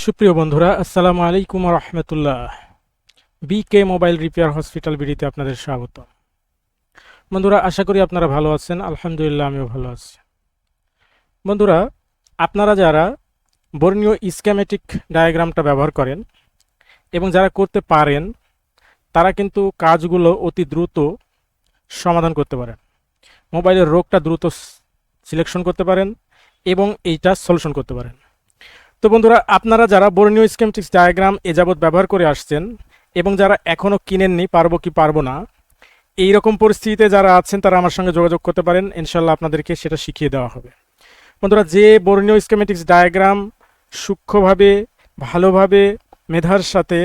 সুপ্রিয় বন্ধুরা, আসসালামু আলাইকুম রহমতুল্লাহ। বিকে মোবাইল রিপেয়ার হসপিটাল বিডিতে আপনাদের স্বাগত বন্ধুরা, আশা করি আপনারা ভালো আছেন, আলহামদুলিল্লাহ আমিও ভালো আছি। বন্ধুরা, আপনারা যারা বর্ণীয় স্ক্যামেটিক ডায়াগ্রামটা ব্যবহার করেন এবং যারা করতে পারেন, তারা কিন্তু কাজগুলো অতি দ্রুত সমাধান করতে পারেন। মোবাইলের রোগটা দ্রুত সিলেকশন করতে পারেন এবং এইটা সলিউশন করতে পারেন। তো বন্ধুরা, আপনারা যারা বর্ণীয় স্কেমটিক্স ডায়াগ্রাম এ যাবৎ ব্যবহার করে আসছেন এবং যারা এখনও কিনেননি, পারব কি পারব না এই রকম পরিস্থিতিতে যারা আছেন, তারা আমার সঙ্গে যোগাযোগ করতে পারেন। ইনশাল্লাহ আপনাদেরকে সেটা শিখিয়ে দেওয়া হবে। বন্ধুরা, যে বর্ণীয় স্কেমেটিক্স ডায়াগ্রাম সূক্ষ্মভাবে, ভালোভাবে, মেধার সাথে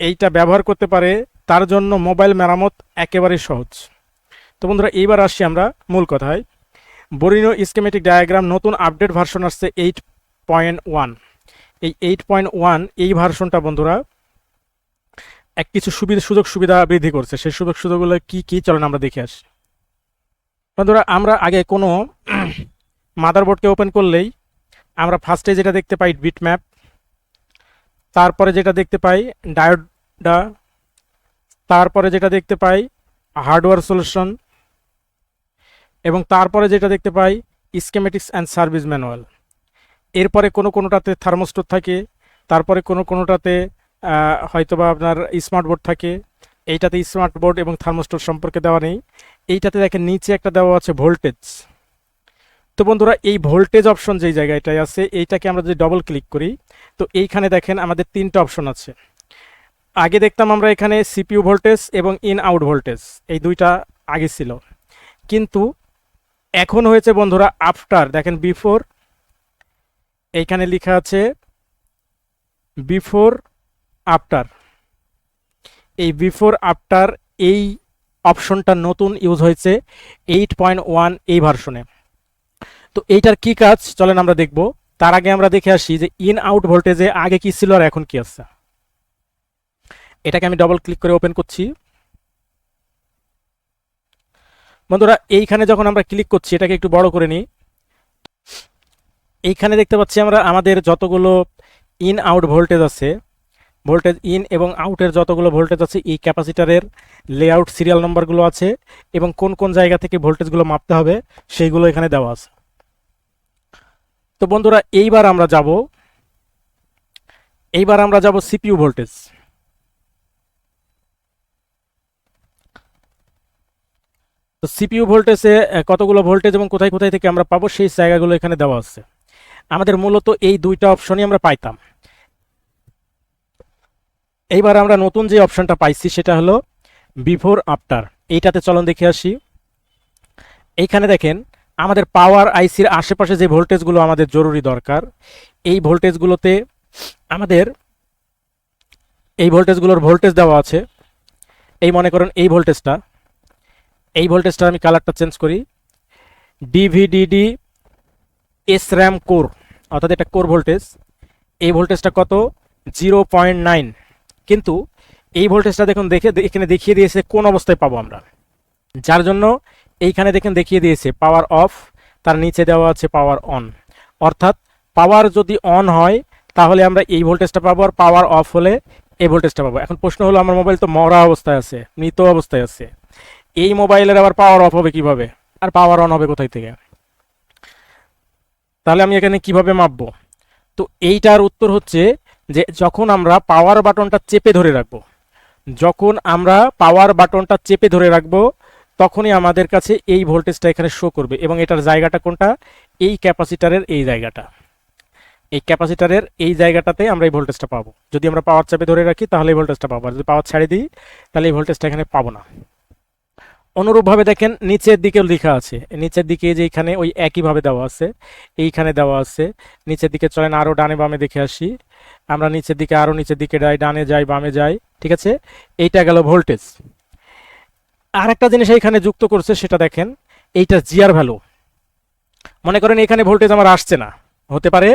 এইটা ব্যবহার করতে পারে, তার জন্য মোবাইল মেরামত একেবারে সহজ। তো বন্ধুরা, এইবার আসি আমরা মূল কথায়। বর্ণীয় স্কেমেটিক ডায়াগ্রাম নতুন আপডেট ভার্সন আসছে এইট পয়েন্ট ওয়ান এই এইট পয়েন্ট ওয়ান এই ভার্সনটা বন্ধুরা, এক কিছু সুবিধা সুযোগ সুবিধা বৃদ্ধি করছে। সেই সুযোগ সুবিধাগুলো কি কি চলেন আমরা দেখে আসি। বন্ধুরা, আমরা আগে কোনো মাদারবোর্ডকে ওপেন করলেই আমরা ফার্স্টে যেটা দেখতে পাই বিট ম্যাপ তারপরে যেটা দেখতে পাই ডায়োডা তারপরে যেটা দেখতে পাই হার্ডওয়্যার সলিউশন এবং তারপরে যেটা দেখতে পাই স্কেমেটিক্স অ্যান্ড সার্ভিস ম্যানুয়াল এরপরে কোনো কোনোটাতে থার্মোস্টোর থাকে, তারপরে কোনো কোনোটাতে হয়তোবা আপনার স্মার্ট বোর্ড থাকে। এইটাতে স্মার্ট বোর্ড এবং থার্মোস্টোর সম্পর্কে দেওয়া নেই। এইটাতে দেখেন নিচে একটা দেওয়া আছে ভোল্টেজ। তো বন্ধুরা, এই ভোল্টেজ অপশন যেই জায়গাটায় আছে, এইটাকে আমরা যদি ডবল ক্লিক করি, তো এইখানে দেখেন আমাদের তিনটা অপশন আছে। আগে দেখতাম আমরা এখানে সিপিইউ ভোল্টেজ এবং ইন আউট ভোল্টেজ, এই দুইটা আগে ছিল। কিন্তু এখন হয়েছে বন্ধুরা আফটার দেখেন বিফোর এইখানে লেখা আছে বিফোর আফটার এই বিফোর আফটার এই অপশনটা নতুন ইউজ হয়েছে এইট পয়েন্ট ওয়ান এই ভার্সনে তো এইটার কি কাজ? চলেন আমরা দেখব। তার আগে আমরা দেখে আসি যে ইন আউট ভোল্টেজে আগে কি ছিল আর এখন কি আছে। এটাকে আমি ডবল ক্লিক করে ওপেন করছি। বন্ধুরা, এইখানে যখন আমরা ক্লিক করছি, এটাকে একটু বড় করে নিই। এইখানে দেখতে পাচ্ছি আমরা আমাদের যতগুলো ইন আউট ভোল্টেজ আছে ভোল্টেজ ইন এবং আউটের যতগুলো ভোল্টেজ আছে, এই ক্যাপাসিটারের লেআউট সিরিয়াল নাম্বারগুলো আছে এবং কোন কোন জায়গা থেকে ভোল্টেজগুলো মাপতে হবে সেইগুলো এখানে দেওয়া আছে। তো বন্ধুরা, এইবার আমরা যাব, এইবার আমরা যাব সিপিইউ ভোল্টেজ তো সিপিইউ ভোল্টেজে কতগুলো ভোল্টেজ এবং কোথায় কোথায় থেকে আমরা পাবো সেই জায়গাগুলো এখানে দেওয়া আছে। আমাদের মূলত এই দুইটা অপশনই আমরা পাইতাম। এইবার আমরা নতুন যে অপশনটা পাইছি, সেটা হলো বিফোর আফটার এইটাতে চলন দেখে আসি। এইখানে দেখেন, আমাদের পাওয়ার আইসির আশেপাশে যে ভোল্টেজগুলো আমাদের জরুরি দরকার, এই ভোল্টেজগুলোতে আমাদের এই ভোল্টেজগুলোর ভোল্টেজ দেওয়া আছে। এই মনে করেন এই ভোল্টেজটা এই ভোল্টেজটা আমি কালারটা চেঞ্জ করি। ডিভিডিডি এস র্যাম কোর অর্থাৎ এটা কোর ভোল্টেজ, এই ভোল্টেজটা কত? Zero point nine. কিন্তু এই ভোল্টেজটা দেখুন, দেখে, এখানে দেখিয়ে দিয়েছে কোন অবস্থায় পাবো আমরা। যার জন্য এইখানে দেখেন, দেখিয়ে দিয়েছে পাওয়ার অফ তার নিচে দেওয়া আছে পাওয়ার অন অর্থাৎ পাওয়ার যদি অন হয়, তাহলে আমরা এই ভোল্টেজটা পাবো আর পাওয়ার অফ হলে এই ভোল্টেজটা পাবো। এখন প্রশ্ন হলো, আমার মোবাইল তো মরা অবস্থায় আছে, মৃত অবস্থায় আছে। এই মোবাইলের আবার পাওয়ার অফ হবে কীভাবে? আর পাওয়ার অন হবে কোথায় থেকে? তাহলে আমি এখানে কীভাবে মাপবো? তো এইটার উত্তর হচ্ছে যে যখন আমরা পাওয়ার বাটনটা চেপে ধরে রাখব, যখন আমরা পাওয়ার বাটনটা চেপে ধরে রাখব, তখনই আমাদের কাছে এই ভোল্টেজটা এখানে শো করবে এবং এটার জায়গাটা কোনটা? এই ক্যাপাসিটারের এই জায়গাটা। এই ক্যাপাসিটারের এই জায়গাটাতে আমরা এই ভোল্টেজটা পাবো। যদি আমরা পাওয়ার চেপে ধরে রাখি, তাহলে এই ভোল্টেজটা পাবো। আর যদি পাওয়ার ছেড়ে দিই, তাহলে এই ভোল্টেজটা এখানে পাবো না। অনুরূপভাবে দেখেন, নিচের দিকেও লেখা আছে। নিচের দিকে যে এখানে ওই একইভাবে দেওয়া আছে, এইখানে দেওয়া আছে। নিচের দিকে চলেন আরও ডানে বামে দেখে আসি। আমরা নিচের দিকে আরও নিচের দিকে যাই, ডানে যাই, বামে যাই, ঠিক আছে? এইটা গেল ভোল্টেজ। আর একটা জিনিস এইখানে যুক্ত করছে, সেটা দেখেন, এইটা জিয়ার ভ্যালু। মনে করেন এখানে ভোল্টেজ আমার আসছে না, হতে পারে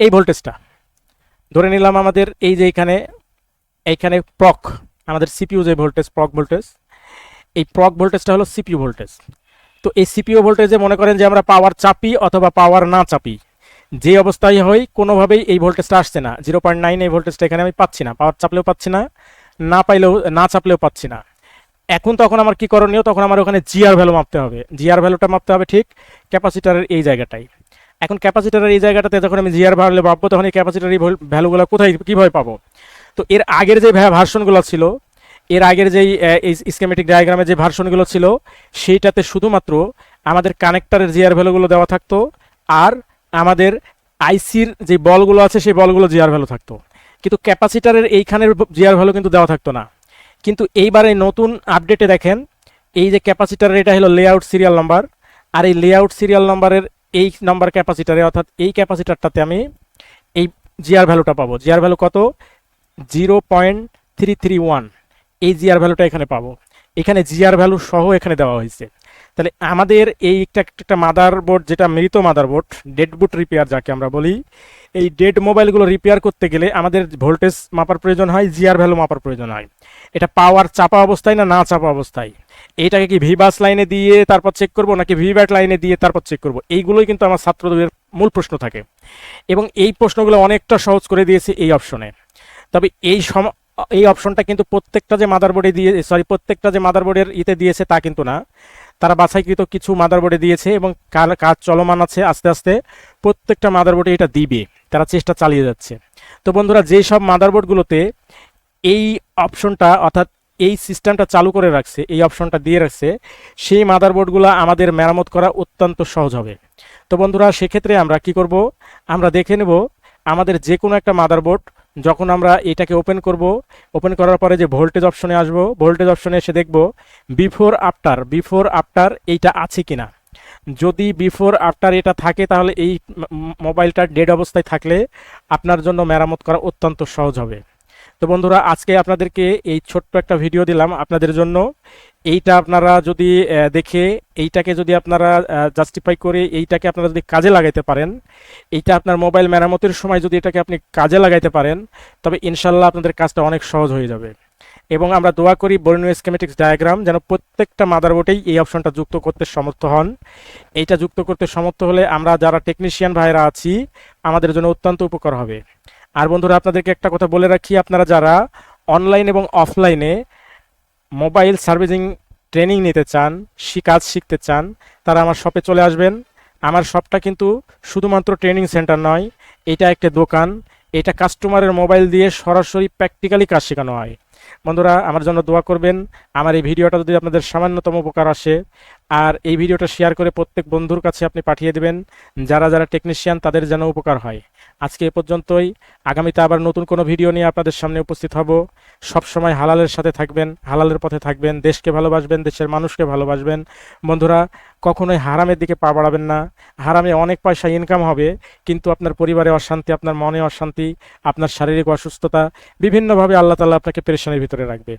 এই ভোল্টেজটা। ধরে নিলাম আমাদের এই যে এখানে, এইখানে প্রক, আমাদের সিপিইউ যে ভোল্টেজ, প্রক ভোল্টেজ এই প্রক ভোল্টেজটা হলো সিপিইউ ভোল্টেজ। তো এই সিপিইউ ভোল্টেজে মনে করেন যে আমরা পাওয়ার চাপি অথবা পাওয়ার না চাপি, যে অবস্থায় হই কোনোভাবেই এই ভোল্টেজটা আসছে না। জিরো পয়েন্ট নাইন এই ভোল্টেজটা এখানে আমি পাচ্ছি না, পাওয়ার চাপলেও পাচ্ছি না না পাইলেও, না চাপলেও পাচ্ছি না। এখন তখন আমার কি করণীয়? তখন আমার ওখানে জিআর ভ্যালু মাপতে হবে। জিআর ভ্যালুটা মাপতে হবে ঠিক ক্যাপাসিটারের এই জায়গাটাই এখন ক্যাপাসিটারের এই জায়গাটাতে যখন আমি জিআর ভ্যালু মাপবো, তখন এই ক্যাপাসিটার এই ভ্যালুগুলো কোথায় কীভাবে পাবো? তো এর আগের যে ভার্সনগুলো ছিল এর আগের যেই স্কেমেটিক ডায়াগ্রামে যে ভার্সনগুলো ছিল, সেইটাতে শুধুমাত্র আমাদের কানেক্টারের জিআর ভ্যালুগুলো দেওয়া থাকতো আর আমাদের আইসির যে বলগুলো আছে, সেই বলগুলো জিআর ভ্যালু থাকতো। কিন্তু ক্যাপাসিটারের এইখানের জিআর ভ্যালু কিন্তু দেওয়া থাকতো না। কিন্তু এইবারে নতুন আপডেটে দেখেন, এই যে ক্যাপাসিটারের এটা হলো লেআউট সিরিয়াল নাম্বার আর এই লেআউট সিরিয়াল নাম্বারের এই নাম্বার ক্যাপাসিটারে অর্থাৎ এই ক্যাপাসিটারটাতে আমি এই জিআর ভ্যালুটা পাবো। জিআর ভ্যালু কত? Zero point three three one এই জিআর ভ্যালুটা এখানে পাবো। এখানে জিআর ভ্যালু সহ এখানে দেওয়া হয়েছে। তাহলে আমাদের এই একটা একটা মাদার বোর্ড যেটা মৃত motherboard dead boot repair যাকে আমরা বলি, এই ডেড মোবাইলগুলো রিপেয়ার করতে গেলে আমাদের ভোল্টেজ মাপার প্রয়োজন হয়, জিআর ভ্যালু মাপার প্রয়োজন হয়। এটা পাওয়ার চাপা অবস্থায় না না চাপা অবস্থায়? এটাকে কি ভিবাস লাইনে দিয়ে তারপর চেক করব, নাকি ভিব্যাট লাইনে দিয়ে তারপর চেক করব? এইগুলোই কিন্তু আমার ছাত্রদের মূল প্রশ্ন থাকে। এবং এই প্রশ্নগুলো অনেকটা সহজ করে দিয়েছে এই অপশনে তবে এই সম এই অপশনটা কিন্তু প্রত্যেকটা যে মাদারবোর্ডে দিয়ে সরি প্রত্যেকটা যে মাদারবোর্ডের ইতে দিয়েছে তা কিন্তু না। তারা বাছাইকৃত কিছু মাদারবোর্ডে দিয়েছে এবং কাজ চলমান আছে আস্তে আস্তে। প্রত্যেকটা মাদারবোর্ডে এটা দিবে, তারা চেষ্টা চালিয়ে যাচ্ছে। তো বন্ধুরা যেই সব মাদারবোর্ডগুলোতে এই অপশনটা, অর্থাৎ এই সিস্টেমটা চালু করে রাখছে, এই অপশনটা দিয়ে রাখছে, সেই মাদারবোর্ডগুলো আমাদের মেরামত করা অত্যন্ত সহজ হবে। তো বন্ধুরা, সেক্ষেত্রে আমরা কি করব? আমরা দেখে নেব আমাদের যে কোনো একটা মাদারবোর্ড যখন আমরা এটাকে ওপেন করব ওপেন করার পরে যে ভোল্টেজ অপশনে আসব ভোল্টেজ অপশনে এসে দেখব বিফোর আফটার বিফোর আফটার এইটা আছে কি না যদি বিফোর আফটার এটা থাকে, তাহলে এই মোবাইলটা ডেড অবস্থায় থাকলে আপনার জন্য মেরামত করা অত্যন্ত সহজ হবে। তো বন্ধুরা, আজকে আপনাদেরকে এই ছোট্ট একটা ভিডিও দিলাম আপনাদের জন্য। এইটা আপনারা যদি দেখে এইটাকে যদি আপনারা জাস্টিফাই করে এইটাকে আপনারা যদি কাজে লাগাইতে পারেন, এইটা আপনার মোবাইল মেরামতের সময় যদি এটাকে আপনি কাজে লাগাইতে পারেন, তবে ইনশাল্লাহ আপনাদের কাজটা অনেক সহজ হয়ে যাবে। এবং আমরা দোয়া করি বর্ণীয় স্কেমেটিক্স ডায়াগ্রাম যেন প্রত্যেকটা মাদারবোর্ডেই এই অপশনটা যুক্ত করতে সমর্থ হন। এইটা যুক্ত করতে সমর্থ হলে আমরা যারা টেকনিশিয়ান ভাইরা আছি, আমাদের জন্য অত্যন্ত উপকার হবে। আর বন্ধুরা, আপনাদেরকে একটা কথা বলে রাখি, আপনারা যারা অনলাইন এবং অফলাইনে মোবাইল সার্ভিসিং ট্রেনিং নিতে চান কাজ শিখতে চান, তারা আমার শপে চলে আসবেন। আমার শপটা কিন্তু শুধুমাত্র ট্রেনিং সেন্টার নয়, এটা একটা দোকান, এটা কাস্টমারের মোবাইল দিয়ে সরাসরি প্র্যাকটিক্যালি কাজ শেখানো হয়। বন্ধুরা, আমার জন্য দোয়া করবেন, আমার এই ভিডিওটা যদি আপনাদের সামান্যতম উপকার আসে আর এই ভিডিওটা শেয়ার করে প্রত্যেক বন্ধুর কাছে আপনি পাঠিয়ে দেবেন। যারা যারা টেকনিশিয়ান তাদের যেন উপকার হয়। আজকে এ পর্যন্তই। আগামীতে আবার নতুন কোনো ভিডিও নিয়ে আপনাদের সামনে উপস্থিত হব। সব সময় হালালের সাথে থাকবেন, হালালের পথে থাকবেন, দেশকে ভালোবাসবেন, দেশের মানুষকে ভালোবাসবেন। বন্ধুরা, কখনোই হারামের দিকে পা বাড়াবেন না। হারামে অনেক পয়সা ইনকাম হবে, কিন্তু আপনার পরিবারে অশান্তি, আপনার মনে অশান্তি, আপনার শারীরিক অসুস্থতা, বিভিন্নভাবে আল্লাহ তাল্লাহ আপনাকে পেরেশানের ভিতরে রাখবে।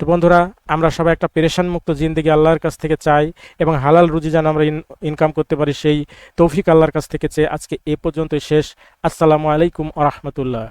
তো বন্ধুরা, আমরা সবাই একটা পেরেশান মুক্ত জিন্দিগি আল্লাহর কাছ থেকে চাই এবং হালাল রুজি যেন আমরা ইনকাম করতে পারি, সেই তৌফিক আল্লাহর কাছ থেকে চেয়ে আজকে এ পর্যন্তই শেষ। আসসালামু আলাইকুম আ রহমতুল্লাহ।